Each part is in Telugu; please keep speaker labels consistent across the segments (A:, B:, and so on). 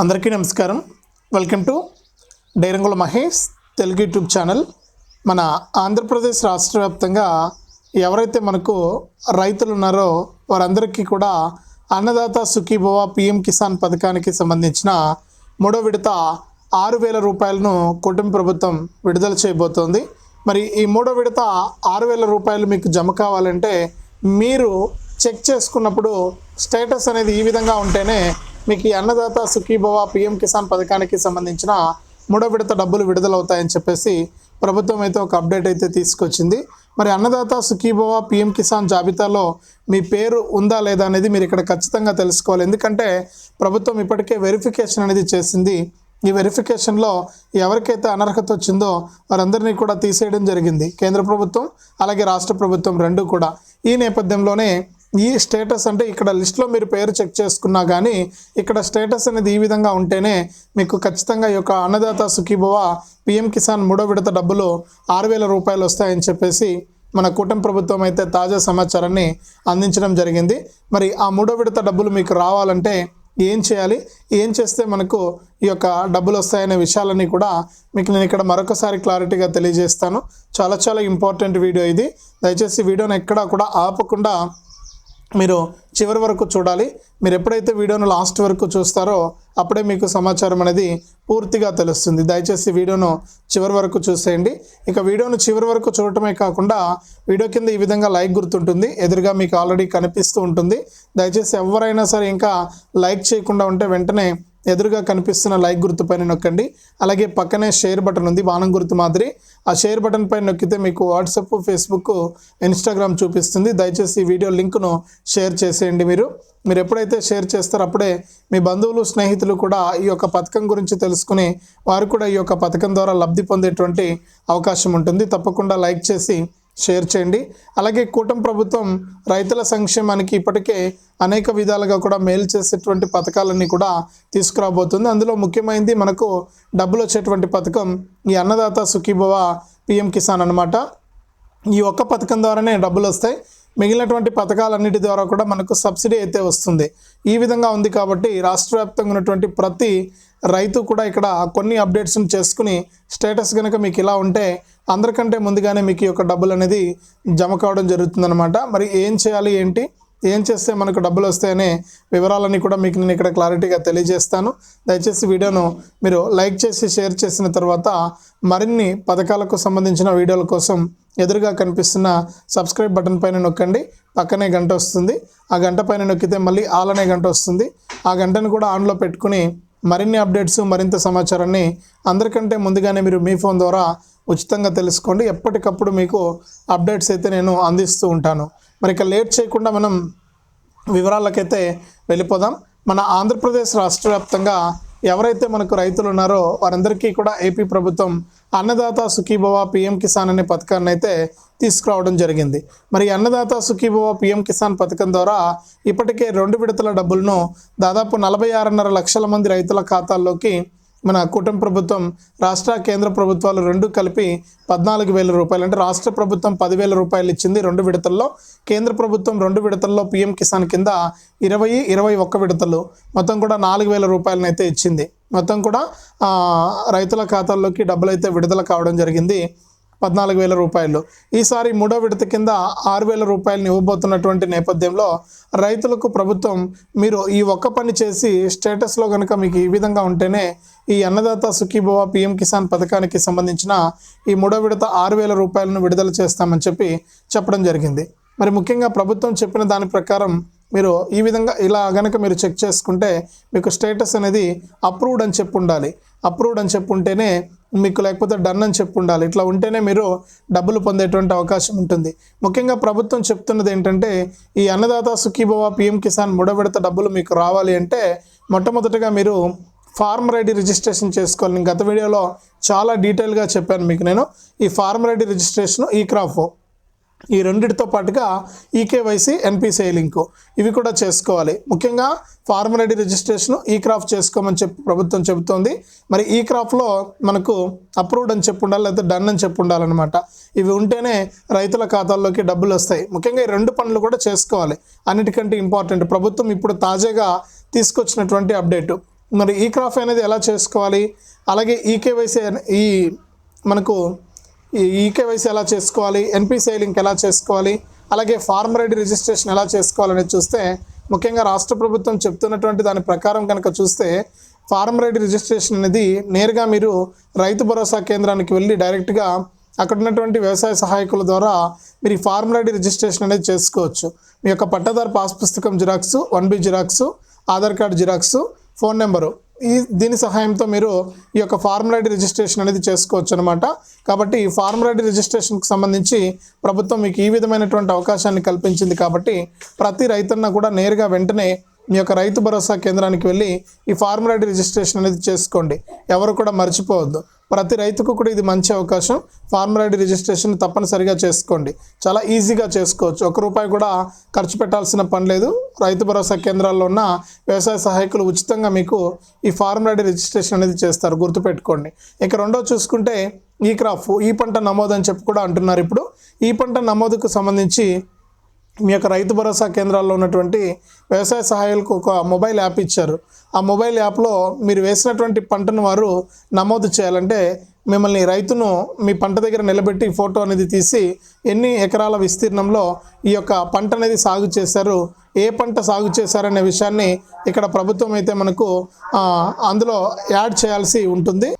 A: అందరికీ నమస్కారం. Welcome to Dairangula Mahesh Telugu YouTube channel. మన ఆంధ్రప్రదేశ్ రాష్ట్ర వ్యాప్తంగా ఎవరైతే మనకు రైతులు ఉన్నారో వారందరికీ కూడా అన్నదాత సుఖీభవ పిఎం కిసాన్ పథకానికి సంబంధించిన మూడో విడత ఆరు వేల రూపాయలను కుటుంబ ప్రభుత్వం విడుదల చేయబోతోంది. మరి ఈ మూడో విడత ఆరు వేల రూపాయలు మీకు జమ కావాలంటే మీరు చెక్ చేసుకున్నప్పుడు స్టేటస్ అనేది ఈ విధంగా ఉంటేనే మీకు ఈ అన్నదాత సుఖీభవ పిఎం కిసాన్ పథకానికి సంబంధించిన మూడో విడత డబ్బులు విడుదలవుతాయని చెప్పేసి ప్రభుత్వం అయితే ఒక అప్డేట్ అయితే తీసుకొచ్చింది. మరి అన్నదాత సుఖీభవ పిఎం కిసాన్ జాబితాలో మీ పేరు ఉందా లేదా అనేది మీరు ఇక్కడ ఖచ్చితంగా తెలుసుకోవాలి. ఎందుకంటే ప్రభుత్వం ఇప్పటికే వెరిఫికేషన్ అనేది చేసింది. ఈ వెరిఫికేషన్లో ఎవరికైతే అనర్హత వచ్చిందో వారందరినీ కూడా తీసేయడం జరిగింది. కేంద్ర ప్రభుత్వం అలాగే రాష్ట్ర ప్రభుత్వం రెండు కూడా. ఈ నేపథ్యంలోనే ఈ స్టేటస్ అంటే ఇక్కడ లిస్ట్లో మీరు పేరు చెక్ చేసుకున్నా కానీ ఇక్కడ స్టేటస్ అనేది ఈ విధంగా ఉంటేనే మీకు ఖచ్చితంగా ఈ యొక్క అన్నదాత సుఖీభవ పిఎం కిసాన్ మూడో విడత డబ్బులు ఆరు వేల రూపాయలు వస్తాయని చెప్పేసి మన కూటమి ప్రభుత్వం అయితే తాజా సమాచారాన్ని అందించడం జరిగింది. మరి ఆ మూడో విడత డబ్బులు మీకు రావాలంటే ఏం చేయాలి? ఏం చేస్తే మనకు ఈ యొక్క డబ్బులు వస్తాయనే విషయాలన్నీ కూడా మీకు నేను ఇక్కడ మరొకసారి క్లారిటీగా తెలియజేస్తాను. చాలా చాలా ఇంపార్టెంట్ వీడియో ఇది. దయచేసి వీడియోని ఎక్కడా కూడా ఆపకుండా మీరు చివరి వరకు చూడాలి. మీరు ఎప్పుడైతే వీడియోను లాస్ట్ వరకు చూస్తారో అప్పుడే మీకు సమాచారం అనేది పూర్తిగా తెలుస్తుంది. దయచేసి వీడియోను చివరి వరకు చూసేయండి. ఇక వీడియోను చివరి వరకు చూడటమే కాకుండా వీడియో కింద ఈ విధంగా లైక్ గుర్తుంటుంది. ఎదురుగా మీకు ఆల్రెడీ కనిపిస్తూ ఉంటుంది. దయచేసి ఎవరైనా సరే ఇంకా లైక్ చేయకుండా ఉంటే వెంటనే ఎదురుగా కనిపిస్తున్న లైక్ గుర్తు పైన నొక్కండి. అలాగే పక్కనే షేర్ బటన్ ఉంది బాణం గుర్తు మాదిరి. ఆ షేర్ బటన్ పైన నొక్కితే మీకు వాట్సాప్ ఫేస్బుక్ ఇన్స్టాగ్రామ్ చూపిస్తుంది. దయచేసి ఈ వీడియో లింక్ను షేర్ చేసేయండి మీరు. మీరు ఎప్పుడైతే షేర్ చేస్తారో అప్పుడే మీ బంధువులు స్నేహితులు కూడా ఈ యొక్క పథకం గురించి తెలుసుకుని వారు కూడా ఈ యొక్క పథకం ద్వారా లబ్ధి పొందేటువంటి అవకాశం ఉంటుంది. తప్పకుండా లైక్ చేసి షేర్ చేయండి. అలాగే కూటమి ప్రభుత్వం రైతుల సంక్షేమానికి ఇప్పటికే అనేక విధాలుగా కూడా మేలు చేసేటువంటి పథకాలన్నీ కూడా తీసుకురాబోతుంది. అందులో ముఖ్యమైనది మనకు డబ్బులు వచ్చేటువంటి పథకం ఈ అన్నదాత సుఖీభవ పిఎం కిసాన్ అన్నమాట. ఈ ఒక్క పథకం ద్వారానే డబ్బులు వస్తాయి. మిగిలినటువంటి పథకాలన్నిటి ద్వారా కూడా మనకు సబ్సిడీ అయితే వస్తుంది. ఈ విధంగా ఉంది కాబట్టి రాష్ట్ర వ్యాప్తంగా ఉన్నటువంటి ప్రతి రైతు కూడా ఇక్కడ కొన్ని అప్డేట్స్ని చేసుకుని స్టేటస్ కనుక మీకు ఇలా ఉంటే అందరికంటే ముందుగానే మీకు ఈ యొక్క డబ్బులు అనేది జమ కావడం జరుగుతుందన్నమాట. మరి ఏం చేయాలి ఏంటి? ఏం చేస్తే మనకు డబ్బులు వస్తాయనే వివరాలన్నీ కూడా మీకు నేను ఇక్కడ క్లారిటీగా తెలియజేస్తాను. దయచేసి వీడియోను మీరు లైక్ చేసి షేర్ చేసిన తర్వాత మరిన్ని పథకాలకు సంబంధించిన వీడియోల కోసం ఎదురుగా కనిపిస్తున్న సబ్స్క్రైబ్ బటన్ పైన నొక్కండి. పక్కనే గంట వస్తుంది. ఆ గంట పైన నొక్కితే మళ్ళీ ఆల్ అనే గంట వస్తుంది. ఆ గంటను కూడా ఆన్లో పెట్టుకుని మరిన్ని అప్డేట్స్ మరింత సమాచారాన్ని అందరికంటే ముందుగానే మీరు మీ ఫోన్ ద్వారా ఉచితంగా తెలుసుకోండి. ఎప్పటికప్పుడు మీకు అప్డేట్స్ అయితే నేను అందిస్తూ ఉంటాను. మరి ఇక లేట్ చేయకుండా మనం వివరాలకైతే వెళ్ళిపోదాం. మన ఆంధ్రప్రదేశ్ రాష్ట్ర వ్యాప్తంగా ఎవరైతే మనకు రైతులు ఉన్నారో వారందరికీ కూడా ఏపీ ప్రభుత్వం అన్నదాత సుఖీభవ పిఎం కిసాన్ అనే పథకాన్ని అయితే తీసుకురావడం జరిగింది. మరి అన్నదాత సుఖీభవ పిఎం కిసాన్ పథకం ద్వారా ఇప్పటికే రెండు విడతల డబ్బులను దాదాపు నలభై ఆరున్నర లక్షల మంది రైతుల ఖాతాల్లోకి మన కూటమి ప్రభుత్వం రాష్ట్ర కేంద్ర ప్రభుత్వాలు రెండు కలిపి పద్నాలుగు వేల రూపాయలు. అంటే రాష్ట్ర ప్రభుత్వం పదివేల రూపాయలు ఇచ్చింది రెండు విడతల్లో. కేంద్ర ప్రభుత్వం రెండు విడతల్లో పిఎం కిసాన్ కింద ఇరవై ఇరవై ఒక్క విడతలు. మొత్తం కూడా నాలుగు వేల రూపాయలను అయితే ఇచ్చింది. మొత్తం కూడా రైతుల ఖాతాల్లోకి డబ్బులు అయితే విడుదల కావడం జరిగింది. పద్నాలుగు వేల రూపాయలు. ఈసారి మూడో విడత కింద ఆరు వేల రూపాయలను ఇవ్వబోతున్నటువంటి నేపథ్యంలో రైతులకు ప్రభుత్వం మీరు ఈ ఒక్క పని చేసి స్టేటస్లో కనుక మీకు ఈ విధంగా ఉంటేనే ఈ అన్నదాత సుఖీభవ పిఎం కిసాన్ పథకానికి సంబంధించిన ఈ మూడో విడత ఆరు వేల రూపాయలను విడుదల చేస్తామని చెప్పి చెప్పడం జరిగింది. మరి ముఖ్యంగా ప్రభుత్వం చెప్పిన దాని ప్రకారం మీరు ఈ విధంగా ఇలా కనుక మీరు చెక్ చేసుకుంటే మీకు స్టేటస్ అనేది అప్రూవ్డ్ అని చెప్పి ఉండాలి అప్రూవ్డ్ అని చెప్పి ఉంటేనే మీకు లేకపోతే డన్ అని చెప్పి ఉండాలి ఇట్లా ఉంటేనే మీరు డబ్బులు పొందేటువంటి అవకాశం ఉంటుంది. ముఖ్యంగా ప్రభుత్వం చెప్తున్నది ఏంటంటే ఈ అన్నదాత సుఖీభవ పిఎం కిసాన్ మూడో విడత డబ్బులు మీకు రావాలి అంటే మొట్టమొదటిగా మీరు ఫార్మర్ ఐడి రిజిస్ట్రేషన్ చేసుకోవాలి. నేను గత వీడియోలో చాలా డీటెయిల్గా చెప్పాను మీకు నేను. ఈ ఫార్మర్ ఐడి రిజిస్ట్రేషన్ ఈ క్రాఫ్ ఈ రెండిటితో పాటుగా ఈకేవైసీ ఎన్పిసిఐ లింకు ఇవి కూడా చేసుకోవాలి. ముఖ్యంగా ఫార్మర్ ఐడి రిజిస్ట్రేషన్ ఈ క్రాఫ్ చేసుకోమని చెప్పి ప్రభుత్వం చెబుతోంది. మరి ఈ క్రాఫ్లో మనకు అప్రూవ్డ్ అని చెప్పి ఉండాలి లేదా డన్ అని చెప్పి ఉండాలన్నమాట. ఇవి ఉంటేనే రైతుల ఖాతాల్లోకి డబ్బులు వస్తాయి. ముఖ్యంగా ఈ రెండు పనులు కూడా చేసుకోవాలి. అన్నిటికంటే ఇంపార్టెంట్ ప్రభుత్వం ఇప్పుడు తాజాగా తీసుకొచ్చినటువంటి అప్డేటు మరి ఈ క్రాఫ్ అనేది ఎలా చేసుకోవాలి? అలాగే ఈకేవైసీ ఈ మనకు ఈకేవైసీ ఎలా చేసుకోవాలి? ఎన్పిసిఐ లింక్ ఎలా చేసుకోవాలి? అలాగే ఫార్మర్ ఐడి రిజిస్ట్రేషన్ ఎలా చేసుకోవాలనేది చూస్తే ముఖ్యంగా రాష్ట్ర ప్రభుత్వం చెప్తున్నటువంటి దాని ప్రకారం కనుక చూస్తే ఫార్మర్ ఐడి రిజిస్ట్రేషన్ అనేది నేరుగా మీరు రైతు భరోసా కేంద్రానికి వెళ్ళి డైరెక్ట్గా అక్కడ ఉన్నటువంటి వ్యవసాయ సహాయకుల ద్వారా మీరు ఈ ఫార్మర్ ఐడి రిజిస్ట్రేషన్ అనేది చేసుకోవచ్చు. మీ యొక్క పట్టాదారు పాస్ పుస్తకం xerox one B xerox Aadhaar card xerox phone number. ఈ దీని సహాయంతో మీరు ఈ యొక్క ఫార్మ్ రిజిస్ట్రేషన్ అనేది చేసుకోవచ్చు అనమాట కాబట్టి ఈ ఫార్మ్ రిజిస్ట్రేషన్కి సంబంధించి ప్రభుత్వం మీకు ఈ విధమైనటువంటి అవకాశాన్ని కల్పించింది కాబట్టి ప్రతి రైతన్న కూడా నేరుగా వెంటనే మీ యొక్క రైతు భరోసా కేంద్రానికి వెళ్ళి ఈ ఫార్మ్ రిజిస్ట్రేషన్ అనేది చేసుకోండి. ఎవరు కూడా మర్చిపోవద్దు. ప్రతి రైతుకు కూడా ఇది మంచి అవకాశం. ఫార్మర్ ఐడి రిజిస్ట్రేషన్ తప్పనిసరిగా చేసుకోండి. చాలా ఈజీగా చేసుకోవచ్చు. ఒక రూపాయి కూడా ఖర్చు పెట్టాల్సిన పని లేదు. రైతు భరోసా కేంద్రాల్లో ఉన్న వ్యవసాయ సహాయకులు ఉచితంగా మీకు ఈ ఫార్మర్ ఐడి రిజిస్ట్రేషన్ అనేది చేస్తారు. గుర్తుపెట్టుకోండి. ఇక రెండో చూసుకుంటే ఈ క్రాప్ ఈ పంట నమోదు అని చెప్పి కూడా అంటున్నారు ఇప్పుడు. ఈ పంట నమోదుకు సంబంధించి మీ యొక్క రైతు భరోసా కేంద్రాల్లో ఉన్నటువంటి వ్యవసాయ సహాయాలకు ఒక మొబైల్ యాప్ ఇచ్చారు. ఆ మొబైల్ యాప్లో మీరు వేసినటువంటి పంటను వారు నమోదు చేయాలంటే మిమ్మల్ని రైతును మీ పంట దగ్గర నిలబెట్టి ఫోటో అనేది తీసి ఎన్ని ఎకరాల విస్తీర్ణంలో ఈ యొక్క పంట అనేది సాగు చేశారు ఏ పంట సాగు చేశారనే విషయాన్ని ఇక్కడ ప్రభుత్వం అయితే మనకు అందులో యాడ్ చేయాల్సి ఉంటుంది.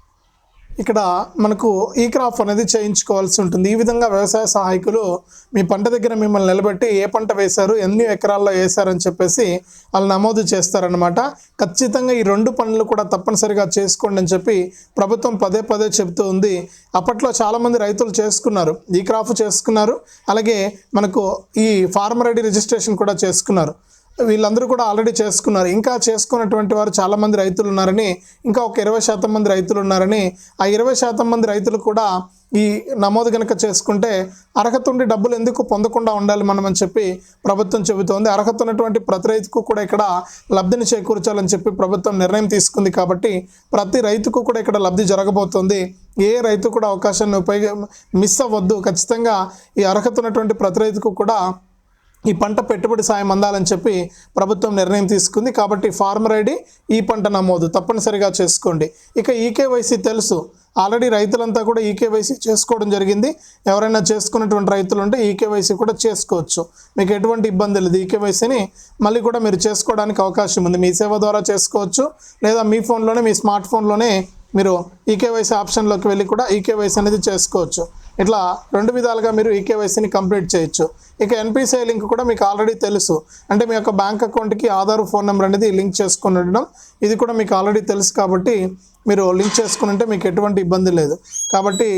A: ఇక్కడ మనకు ఈ క్రాప్ అనేది చేయించుకోవాల్సి ఉంటుంది. ఈ విధంగా వ్యవసాయ సహాయకులు మీ పంట దగ్గర మిమ్మల్ని నిలబెట్టి ఏ పంట వేశారు ఎన్ని ఎకరాల్లో వేశారని చెప్పేసి వాళ్ళు నమోదు చేస్తారనమాట ఖచ్చితంగా ఈ రెండు పనులు కూడా తప్పనిసరిగా చేసుకోండి అని చెప్పి ప్రభుత్వం పదే పదే చెబుతూ ఉంది. అప్పట్లో చాలామంది రైతులు చేసుకున్నారు. ఈ క్రాప్ చేసుకున్నారు. అలాగే మనకు ఈ ఫార్మర్ ఐడి రిజిస్ట్రేషన్ కూడా చేసుకున్నారు. వీళ్ళందరూ కూడా ఆల్రెడీ చేసుకున్నారు. ఇంకా చేసుకున్నటువంటి వారు చాలామంది రైతులు ఉన్నారని ఇంకా ఒక ఇరవై శాతం మంది రైతులు ఉన్నారని ఆ ఇరవై శాతం మంది రైతులు కూడా ఈ నమోదు కనుక చేసుకుంటే అర్హత ఉండి డబ్బులు ఎందుకు పొందకుండా ఉండాలి మనం అని చెప్పి ప్రభుత్వం చెబుతోంది. అర్హత ఉన్నటువంటి ప్రతి రైతుకు కూడా ఇక్కడ లబ్ధిని చేకూర్చాలని చెప్పి ప్రభుత్వం నిర్ణయం తీసుకుంది కాబట్టి ప్రతి రైతుకు కూడా ఇక్కడ లబ్ధి జరగబోతోంది. ఏ రైతు కూడా అవకాశాన్ని ఉపయోగ మిస్ అవ్వద్దు. ఖచ్చితంగా ఈ అర్హత ఉన్నటువంటి ప్రతి రైతుకు కూడా ఈ పంట పెట్టుబడి సాయం అందాలని చెప్పి ప్రభుత్వం నిర్ణయం తీసుకుంది. కాబట్టి ఫార్మర్ ఐడి ఈ పంట నమోదు. తప్పనిసరిగా చేసుకోండి. ఇక ఈకేవైసీ తెలుసు. ఆల్రెడీ రైతులంతా కూడా ఈకేవైసీ చేసుకోవడం జరిగింది. ఎవరైనా చేసుకున్నటువంటి రైతులు ఉంటే ఈకేవైసీ కూడా చేసుకోవచ్చు. మీకు ఎటువంటి ఇబ్బంది లేదు. ఈకేవైసీని మళ్ళీ కూడా మీరు చేసుకోవడానికి అవకాశం ఉంది. మీ సేవ ద్వారా చేసుకోవచ్చు. లేదా మీ ఫోన్లోనే మీ స్మార్ట్ ఫోన్లోనే మీరు ఈకేవైసీ ఆప్షన్లోకి వెళ్ళి కూడా ఈకేవైసీ అనేది చేసుకోవచ్చు. ఇట్లా రెండు విధాలుగా మీరు ఈకేవైసీని కంప్లీట్ చేయొచ్చు. ఇక ఎన్పిసిఐ లింక్ కూడా మీకు ఆల్రెడీ తెలుసు. అంటే మీ యొక్క బ్యాంక్ అకౌంట్కి ఆధార్ ఫోన్ నెంబర్ అనేది లింక్ చేసుకుని ఉండడం ఇది కూడా మీకు ఆల్రెడీ తెలుసు కాబట్టి మీరు లింక్ చేసుకుని ఉంటే మీకు ఎటువంటి ఇబ్బంది లేదు. కాబట్టి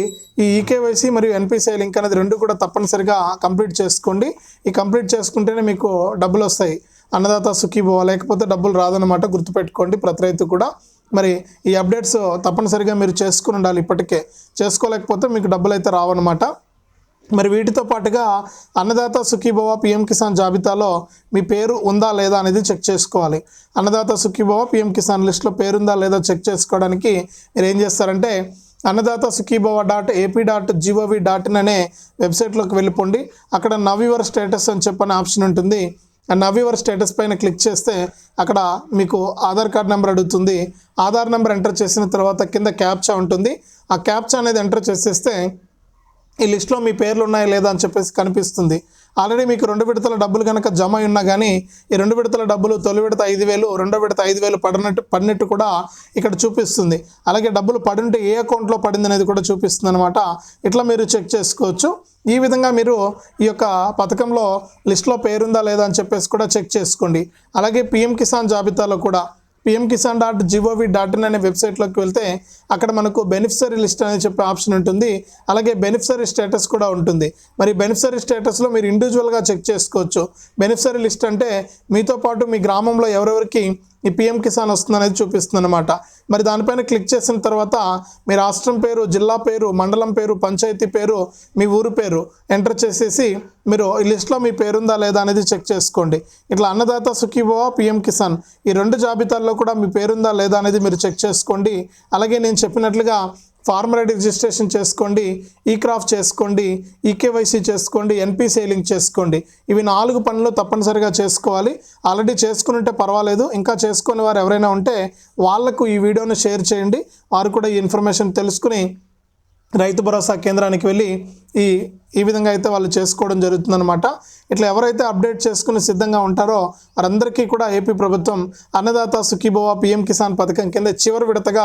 A: ఈ ఈకేవైసీ మరియు ఎన్పిసిఐ లింక్ అనేది రెండు కూడా తప్పనిసరిగా కంప్లీట్ చేసుకోండి. ఈ కంప్లీట్ చేసుకుంటేనే మీకు డబ్బులు వస్తాయి. అన్నదాత సుఖీభవ లేకపోతే డబ్బులు రాదన్నమాట గుర్తుపెట్టుకోండి ప్రతి రైతు కూడా. మరి ఈ అప్డేట్స్ తప్పనిసరిగా మీరు చేసుకుని ఉండాలి ఇప్పటికే. చేసుకోలేకపోతే మీకు డబ్బులు అయితే రావన్నమాట. మరి వీటితో పాటుగా అన్నదాత సుఖీభవ పిఎం కిసాన్ జాబితాలో మీ పేరు ఉందా లేదా అనేది చెక్ చేసుకోవాలి. అన్నదాత సుఖీభవ పిఎం కిసాన్ లిస్ట్లో పేరుందా లేదా చెక్ చేసుకోవడానికి మీరు ఏం చేస్తారంటే Annadata Sukhibhava dot AP dot G O V dot in అనే వెబ్సైట్లోకి వెళ్ళిపోండి. అక్కడ నవ్ యువర్ స్టేటస్ అని చెప్పని ఆప్షన్ ఉంటుంది. అండ్ నవ్ యువర్ స్టేటస్ పైన క్లిక్ చేస్తే అక్కడ మీకు ఆధార్ కార్డ్ నెంబర్ అడుగుతుంది. ఆధార్ నెంబర్ ఎంటర్ చేసిన తర్వాత కింద క్యాప్చా ఉంటుంది. ఆ క్యాప్చా అనేది ఎంటర్ చేసేస్తే ఈ లిస్ట్లో మీ పేర్లు ఉన్నాయా లేదా అని చెప్పేసి కనిపిస్తుంది. ఆల్రెడీ మీకు రెండు విడతల డబ్బులు కనుక జమ అయి ఉన్నా కానీ ఈ రెండు విడతల డబ్బులు తొలి విడత ఐదు వేలు రెండో విడత ఐదు వేలు పడినట్టు పడినట్టు కూడా ఇక్కడ చూపిస్తుంది. అలాగే డబ్బులు పడింటే ఏ అకౌంట్లో పడింది అనేది కూడా చూపిస్తుంది అనమాట ఇట్లా మీరు చెక్ చేసుకోవచ్చు. ఈ విధంగా మీరు ఈ యొక్క పథకంలో లిస్ట్లో పేరుందా లేదా అని చెప్పేసి కూడా చెక్ చేసుకోండి. అలాగే పిఎం కిసాన్ జాబితాలో కూడా PM Kisan dot G O V dot in అనే వెబ్సైట్లోకి వెళ్తే అక్కడ మనకు బెనిఫిషరీ లిస్ట్ అని చెప్పే ఆప్షన్ ఉంటుంది. అలాగే బెనిఫిషరీ స్టేటస్ కూడా ఉంటుంది. మరి బెనిఫిషరీ స్టేటస్లో మీరు ఇండివిజువల్గా చెక్ చేసుకోవచ్చు. బెనిఫిషరీ లిస్ట్ అంటే మీతో పాటు మీ గ్రామంలో ఎవరెవరికి ఈ పిఎం కిసాన్ వస్తుందనేది చూపిస్తుందన్నమాట. చూపిస్తుంది అనమాట మరి దానిపైన క్లిక్ చేసిన తర్వాత మీ రాష్ట్రం పేరు జిల్లా పేరు మండలం పేరు పంచాయతీ పేరు మీ ఊరు పేరు ఎంటర్ చేసేసి మీరు ఈ లిస్ట్లో మీ పేరుందా లేదా అనేది చెక్ చేసుకోండి. ఇట్లా అన్నదాత సుఖీభవ పిఎం కిసాన్ ఈ రెండు జాబితాల్లో కూడా మీ పేరుందా లేదా అనేది మీరు చెక్ చేసుకోండి. అలాగే నేను చెప్పినట్లుగా ఫార్మర్ ఐడి రిజిస్ట్రేషన్ చేసుకోండి ఈ క్రాఫ్ట్ చేసుకోండి ఈకేవైసీ చేసుకోండి ఎన్పి సేలింగ్ చేసుకోండి. ఇవి నాలుగు పనులు తప్పనిసరిగా చేసుకోవాలి. ఆల్రెడీ చేసుకుని ఉంటే పర్వాలేదు. ఇంకా చేసుకునే వారు ఎవరైనా ఉంటే వాళ్ళకు ఈ వీడియోను షేర్ చేయండి. వారు కూడా ఈ ఇన్ఫర్మేషన్ తెలుసుకుని రైతు భరోసా కేంద్రానికి వెళ్ళి ఈ ఈ విధంగా అయితే వాళ్ళు చేసుకోవడం జరుగుతుందన్నమాట. ఇట్లా ఎవరైతే అప్డేట్ చేసుకుని సిద్ధంగా ఉంటారో వారందరికీ కూడా ఏపీ ప్రభుత్వం అన్నదాత సుఖీభవ పిఎం కిసాన్ పథకం కింద చివరి విడతగా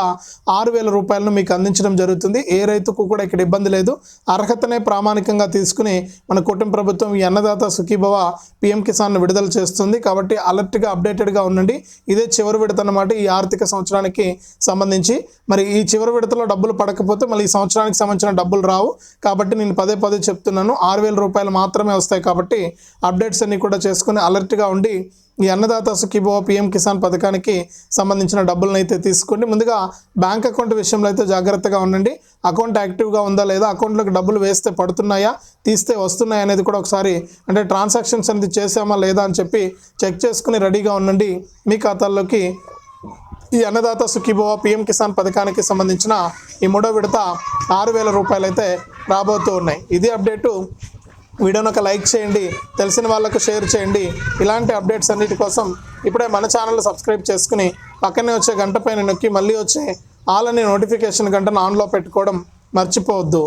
A: ఆరు వేల రూపాయలను మీకు అందించడం జరుగుతుంది. ఏ రైతుకు కూడా ఇక్కడ ఇబ్బంది లేదు. అర్హతనే ప్రామాణికంగా తీసుకుని మన కుటుంబ ప్రభుత్వం ఈ అన్నదాత సుఖీభవ పిఎం కిసాన్ను విడుదల చేస్తుంది. కాబట్టి అలర్ట్గా అప్డేటెడ్గా ఉండండి. ఇదే చివరి విడత అన్నమాట ఈ ఆర్థిక సంవత్సరానికి సంబంధించి. మరి ఈ చివరి విడతలో డబ్బులు పడకపోతే మళ్ళీ ఈ సంవత్సరానికి సంబంధించిన డబ్బులు రావు. కాబట్టి నేను పదే పదే చెప్తున్నాను. ఆరు వేల రూపాయలు మాత్రమే వస్తాయి కాబట్టి అప్డేట్స్ అన్నీ కూడా చేసుకుని అలర్ట్గా ఉండి ఈ అన్నదాత సుఖీభవ పిఎం కిసాన్ పథకానికి సంబంధించిన డబ్బులను అయితే తీసుకోండి. ముందుగా బ్యాంక్ అకౌంట్ విషయంలో అయితే జాగ్రత్తగా ఉండండి. అకౌంట్ యాక్టివ్గా ఉందా లేదా అకౌంట్లోకి డబ్బులు వేస్తే పడుతున్నాయా తీస్తే వస్తున్నాయా అనేది కూడా ఒకసారి అంటే ట్రాన్సాక్షన్స్ అనేది చేసామా లేదా అని చెప్పి చెక్ చేసుకుని రెడీగా ఉండండి. మీ ఖాతాల్లోకి ఈ అన్నదాత సుఖీభవ పిఎం కిసాన్ పథకానికి సంబంధించిన ఈ మూడో విడత ఆరు వేల రూపాయలు అయితే రాబోతూ ఉన్నాయి. ఇది అప్డేటు వీడియోని ఒక లైక్ చేయండి తెలిసిన వాళ్ళకు షేర్ చేయండి. ఇలాంటి అప్డేట్స్ అన్నిటి కోసం ఇప్పుడే మన ఛానల్ సబ్స్క్రైబ్ చేసుకుని పక్కనే వచ్చే గంట పైన నొక్కి మళ్ళీ వచ్చే ఆల్ అనే నోటిఫికేషన్ గంటను ఆన్లో పెట్టుకోవడం మర్చిపోవద్దు.